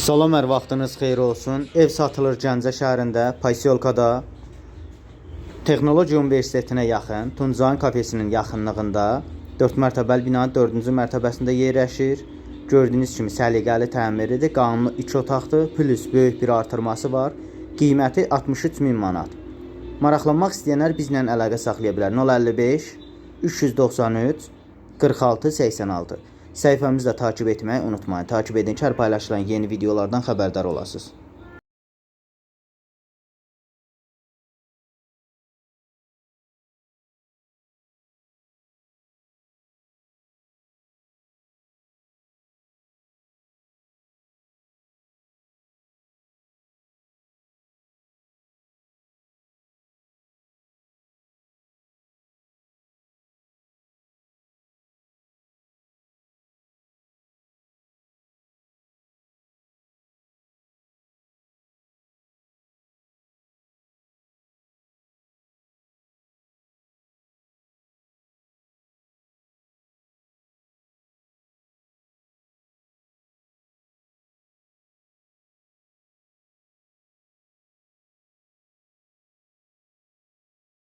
Salam, hər vaxtınız xeyir olsun. Ev satılır Gəncə şəhərində, Pasyolkada Texnologiya Universitetinə yaxın, Tuncayın kafesinin yaxınlığında 4 mərtəbəli binanın 4-cü mərtəbəsində yerləşir. Gördüyünüz kimi səliqəli təmiridir. Qanunlu 2 otaqdır, plus böyük bir artırması var. Qiyməti 63 min manat. Maraqlanmaq istəyənlər bizlə əlaqə saxlaya bilər. 055 393 46 86. Səhifəmizi də takib etməyi unutmayın. Takib edin ki, hər paylaşılan yeni videolardan xəbərdar olasınız.